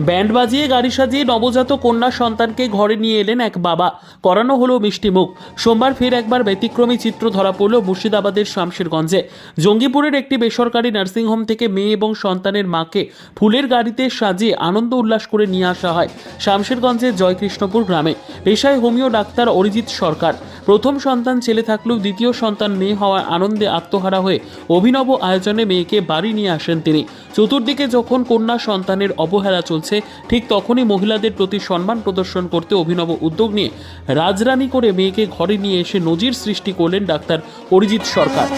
Band বাজিয়ে গাড়ি সাজিয়ে নবজাত কন্যা সন্তানকে ঘরে নিয়ে এলেন এক বাবা। করানো হলো মিষ্টিমুখ সোমবার ফের একবার ব্যতিক্রমী চিত্র ধরা পড়ল মুর্শিদাবাদের শামশেরগঞ্জে। জঙ্গিপুরের একটি বেসরকারি নার্সিংহোম থেকে মেয়ে এবং সন্তানের মাকে ফুলের গাড়িতে সাজিয়ে আনন্দ উল্লাস করে নিয়ে আসা হয় শামশেরগঞ্জের জয়কৃষ্ণপুর গ্রামে। পেশায় হোমিও ডাক্তার অরিজিৎ সরকার। প্রথম সন্তান ছেলে থাকলেও দ্বিতীয় সন্তান মেয়ে হওয়ার আনন্দে আত্মহারা হয়ে অভিনব আয়োজনে মেয়েকে বাড়ি নিয়ে আসেন তিনি। চতুর্দিকে যখন কন্যা সন্তানের অবহেলা চলছে, ঠিক তখনই মহিলাদের প্রতি সম্মান প্রদর্শন করতে অভিনব উদ্যোগ নিয়ে রাজরানি করে মেয়েকে ঘরে নিয়ে এসে নজির সৃষ্টি করলেন ডাক্তার অরিজিৎ সরকার।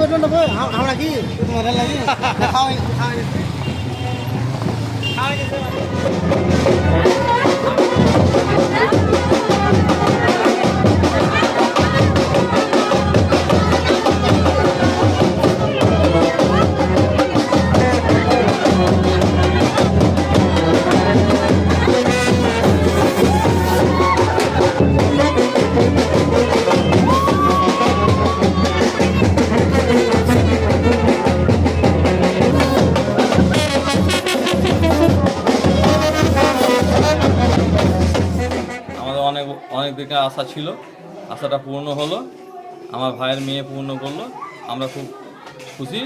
কই আমরা কি তোমার লাগি খাওয়াই খাওয়াই আমাদের অনেক দিকে আশা ছিল। আশাটা পূর্ণ হলো। আমার ভাইয়ের মেয়ে পূর্ণ করল। আমরা খুব খুশি।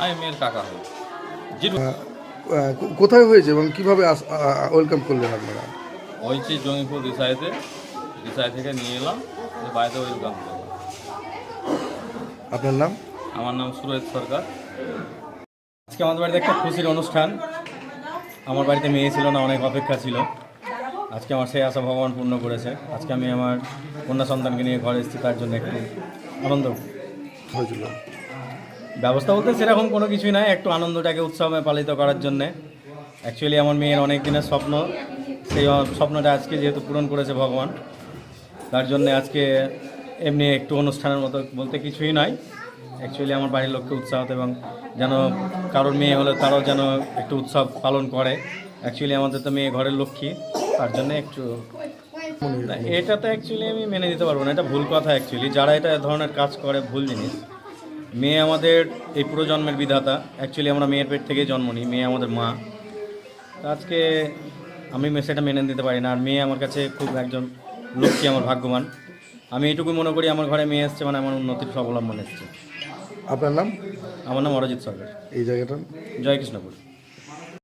আমি মেয়ের কাকা হই। কোথায় হয়েছে এবং কীভাবে ওয়েলকাম করলেন আপনারা? হয়েছে জঙ্গিপুর দিশাইতে দিশাই থেকে নিয়ে এলাম। বাড়িতে ওয়েলকাম করলাম। আপনার নাম? আমার নাম সুরজ সরকার। আজকে আমাদের বাড়িতে একটা খুশির অনুষ্ঠান। আমার বাড়িতে মেয়ে ছিল না অনেক অপেক্ষা ছিল। আজকে আমার সেই আশা ভগবান পূর্ণ করেছে। আজকে আমি আমার কন্যা সন্তানকে নিয়ে ঘরে এসেছি তার জন্য একটু আনন্দ হয়েছিল। ব্যবস্থা বলতে সেরকম কোনো কিছুই নাই একটু আনন্দটাকে উৎসবে পালিত করার জন্যে। অ্যাকচুয়ালি আমার মেয়ের অনেক দিনের স্বপ্ন সেই স্বপ্নটা আজকে যেহেতু পূরণ করেছে ভগবান তার জন্য আজকে এমনি একটু অনুষ্ঠানের মতো বলতে কিছুই নয় অ্যাকচুয়ালি আমার বাড়ির লোককে উৎসাহ এবং যেন কারোর মেয়ে হলে তারাও যেন একটু উৎসব পালন করে। অ্যাকচুয়ালি আমাদের তো মেয়ে ঘরের লক্ষ্মী। তার জন্য একটু এটা তো অ্যাকচুয়ালি আমি মেনে নিতে পারব না এটা ভুল কথা অ্যাকচুয়ালি যারা এটা ধরনের কাজ করে ভুল জিনিস। মেয়ে আমাদের এই পুরো জন্মের বিধাতা। অ্যাকচুয়ালি আমরা মেয়ের পেট থেকেই জন্ম নিই মেয়ে আমাদের মা। আজকে আমি সেটা মেনে নিতে পারি না আর মেয়ে আমার কাছে খুব একজন লক্ষ্মী আমার ভাগ্যবান। আমি এইটুকু মনে করি আমার ঘরে মেয়ে এসছে মানে আমার উন্নতির স্বাবলম্বন এসছে। আপনার নাম? আমার নাম অরজিৎ সরকার। এই জায়গাটার? জয় কৃষ্ণপুর